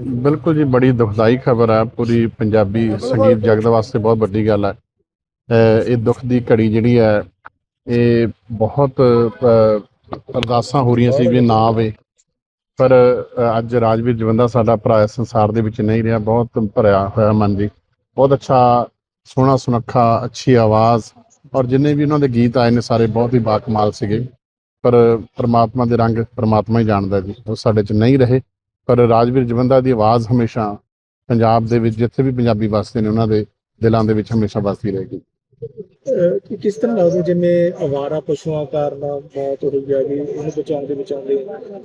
ਬਿਲਕੁਲ ਜੀ ਬੜੀ ਦੁਖਦਾਈ ਖਬਰ ਹੈ ਪੂਰੀ ਪੰਜਾਬੀ ਸੰਗੀਤ ਜਗਤ ਵਾਸਤੇ ਬਹੁਤ ਵੱਡੀ ਗੱਲ ਹੈ ਇਹ ਦੁੱਖ ਦੀ ਘੜੀ ਜਿਹੜੀ ਹੈ ਇਹ ਬਹੁਤ ਅਰਦਾਸਾਂ ਹੋ ਰਹੀਆਂ ਸੀ ਵੀ ਨਾ ਆਵੇ। ਪਰ ਅਹ, ਅੱਜ ਰਾਜਵੀਰ ਜਵੰਦਾ ਸਾਡਾ ਭਰਾ ਸੰਸਾਰ ਦੇ ਵਿੱਚ ਨਹੀਂ ਰਿਹਾ। ਬਹੁਤ ਭਰਿਆ ਹੋਇਆ ਮਨ ਜੀ। ਬਹੁਤ ਅੱਛਾ ਸੋਹਣਾ ਸੁਨੱਖਾ ਅੱਛੀ ਆਵਾਜ਼। ਔਰ ਜਿੰਨੇ ਵੀ ਉਹਨਾਂ ਦੇ ਗੀਤ ਆਏ ਨੇ ਸਾਰੇ ਬਹੁਤ ਹੀ ਬਾਕਮਾਲ ਸੀਗੇ। ਪਰ ਪ੍ਰਮਾਤਮਾ ਦੇ ਰੰਗ ਪਰਮਾਤਮਾ ਹੀ ਜਾਣਦਾ ਜੀ। ਉਹ ਸਾਡੇ 'ਚ ਨਹੀਂ ਰਹੇ। ਪਰ ਰਾਜਵੀਰ ਜਵੰਦਾ ਦੀ ਆਵਾਜ਼ ਹਮੇਸ਼ਾ ਪੰਜਾਬ ਦੇ ਵਿੱਚ ਜਿੱਥੇ ਵੀ ਪੰਜਾਬੀ ਵੱਸਦੇ ਨੇ ਉਹਨਾਂ ਦੇ ਦਿਲਾਂ ਦੇ ਵਿੱਚ ਹਮੇਸ਼ਾ ਵੱਸਦੀ ਰਹੇਗੀ। ਕਿ ਕਿਸ ਤਰ੍ਹਾਂ ਲੱਗਦਾ ਜਿਵੇਂ ਅਵਾਰਾ ਪਸ਼ੂਆਂ ਕਾਰਨ ਮੌਤ ਹੈ ਵੀ ਉਹਨੂੰ ਬਚਾਉਂਦੇ ਬਚਾਉਂਦੇ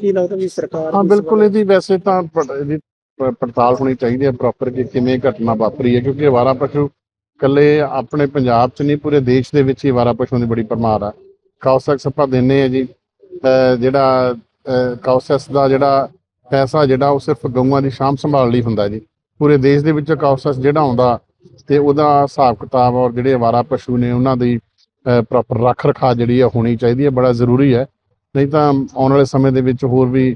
ਕੀ ਲੱਗਦਾ ਵੀ ਸਰਕਾਰ ਹਾਂ ਬਿਲਕੁਲ ਇਹਦੀ ਵੈਸੇ ਤਾਂ ਇਹਦੀ ਪੜਤਾਲ ਹੋਣੀ ਚਾਹੀਦੀ ਹੈ ਪ੍ਰੋਪਰ ਕਿ ਕਿਵੇਂ ਘਟਨਾ ਵਾਪਰੀ ਹੈ ਕਿਉਂਕਿ ਅਵਾਰਾ ਪਸ਼ੂ ਇਕੱਲੇ ਆਪਣੇ ਪੰਜਾਬ 'ਚ ਨਹੀਂ ਪੂਰੇ ਦੇਸ਼ ਦੇ ਵਿੱਚ ਹੀ ਅਵਾਰਾ ਪਸ਼ੂਆਂ ਦੀ ਬੜੀ ਪਰਮਾਰ ਆ। ਕਾਉਸੈਕਸ ਆਪਾਂ ਦਿੰਨੇ ਆ ਜੀ ਜਿਹੜਾ ਕਾਉਸੈਕਸ ਦਾ ਜਿਹੜਾ ਪੈਸਾ ਜਿਹੜਾ ਉਹ ਸਿਰਫ ਗਊਆਂ ਦੀ ਸ਼ਾਮ ਸੰਭਾਲ ਲਈ ਹੁੰਦਾ ਜੀ। ਪੂਰੇ ਦੇਸ਼ ਦੇ ਵਿੱਚ ਕਾਉਸੈਕਸ ਜਿਹੜਾ ਆਉਂਦਾ ਤੇ ਉਹਦਾ ਹਿਸਾਬ ਕਿਤਾਬ ਔਰ ਜਿਹੜੇ ਅਵਾਰਾ ਪਸ਼ੂ ਨੇ ਉਹਨਾਂ ਦੀ ਪ੍ਰੋਪਰ ਰੱਖ ਰਖਾ ਜਿਹੜੀ ਹੈ ਹੋਣੀ ਚਾਹੀਦੀ ਹੈ ਬੜਾ ਜ਼ਰੂਰੀ ਹੈ ਨਹੀਂ ਤਾਂ ਆਉਣ ਵਾਲੇ ਸਮੇਂ ਦੇ ਵਿੱਚ ਹੋਰ ਵੀ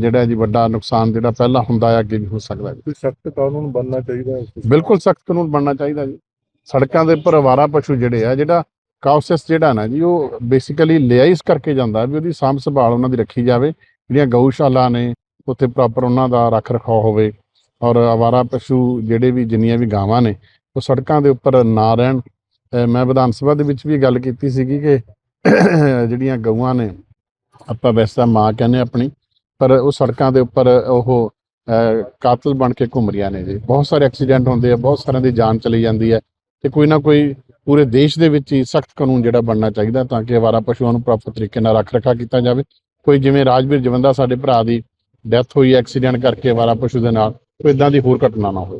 ਜਿਹੜਾ ਜੀ ਵੱਡਾ ਨੁਕਸਾਨ ਜਿਹੜਾ ਪਹਿਲਾਂ ਹੁੰਦਾ ਆ ਅੱਗੇ ਵੀ ਹੋ ਸਕਦਾ ਹੈ ਸਖਤ ਕਾਨੂੰਨ ਬਣਨਾ ਚਾਹੀਦਾ ਹੈ ਬਿਲਕੁਲ ਸਖਤ ਕਾਨੂੰਨ ਬਣਨਾ ਚਾਹੀਦਾ ਜੀ। ਸੜਕਾਂ ਦੇ ਉੱਪਰ ਅਵਾਰਾ ਪਸ਼ੂ ਜਿਹੜੇ ਆ ਜਿਹੜਾ ਕਾਉਸੈਸ ਜਿਹੜਾ ਨਾ ਜੀ ਉਹ ਬੇਸਿਕਲੀ ਲਿਆ ਇਸ ਕਰਕੇ ਜਾਂਦਾ ਵੀ ਉਹਦੀ ਸਾਂਭ ਸੰਭਾਲ ਉਹਨਾਂ ਦੀ ਰੱਖੀ ਜਾਵੇ। ਜਿਹੜੀਆਂ ਗਊਸ਼ਾਲਾ ਨੇ ਉੱਥੇ ਪ੍ਰੋਪਰ ਉਹਨਾਂ ਦਾ ਰੱਖ ਰਖਾਅ ਹੋਵੇ ਔਰ ਅਵਾਰਾ ਪਸ਼ੂ ਜਿਹੜੇ ਵੀ ਜਿੰਨੀਆਂ ਵੀ ਗਾਵਾਂ ਨੇ, ਉਹ ਸੜਕਾਂ ਦੇ ਉੱਪਰ ਨਾ ਰਹਿਣ। ਮੈਂ ਵਿਧਾਨ ਸਭਾ ਦੇ ਵਿੱਚ ਵੀ ਗੱਲ ਕੀਤੀ ਸੀਗੀ ਕਿ ਜਿਹੜੀਆਂ ਗਊਆਂ ਨੇ, ਆਪਾਂ ਵੈਸੇ ਤਾਂ ਮਾਂ ਕਹਿੰਦੇ ਆਪਣੀ, ਪਰ ਉਹ ਸੜਕਾਂ ਦੇ ਉੱਪਰ ਉਹ ਕਾਤਲ ਬਣ ਕੇ ਘੁੰਮ ਰਹੀਆਂ ਨੇ ਜੀ। ਬਹੁਤ ਸਾਰੇ ਐਕਸੀਡੈਂਟ ਹੁੰਦੇ ਆ, ਬਹੁਤ ਸਾਰਿਆਂ ਦੀ ਜਾਨ ਚਲੀ ਜਾਂਦੀ ਹੈ ਤੇ ਕੋਈ ਨਾ ਕੋਈ ਪੂਰੇ ਦੇਸ਼ ਦੇ ਵਿੱਚ ਹੀ ਸਖਤ ਕਾਨੂੰਨ ਜਿਹੜਾ ਬਣਨਾ ਚਾਹੀਦਾ ਤਾਂ ਕਿ ਅਵਾਰਾ ਪਸ਼ੂਆਂ ਨੂੰ ਪ੍ਰੋਪਰ ਤਰੀਕੇ ਨਾਲ ਰੱਖ ਰਖਾ ਕੀਤਾ ਜਾਵੇ। ਕੋਈ ਜਿਵੇਂ ਰਾਜਵੀਰ ਜਵੰਦਾ ਸਾਡੇ ਭਰਾ ਦੀ ਡੈਥ ਹੋਈ ਐਕਸੀਡੈਂਟ ਕਰਕੇ ਅਵਾਰਾ ਪਸ਼ੂ ਦੇ ਨਾਲ, ਕੋਈ ਇਦਾਂ ਦੀ ਹੋਰ ਘਟਨਾ ਨਾ ਹੋਵੇ।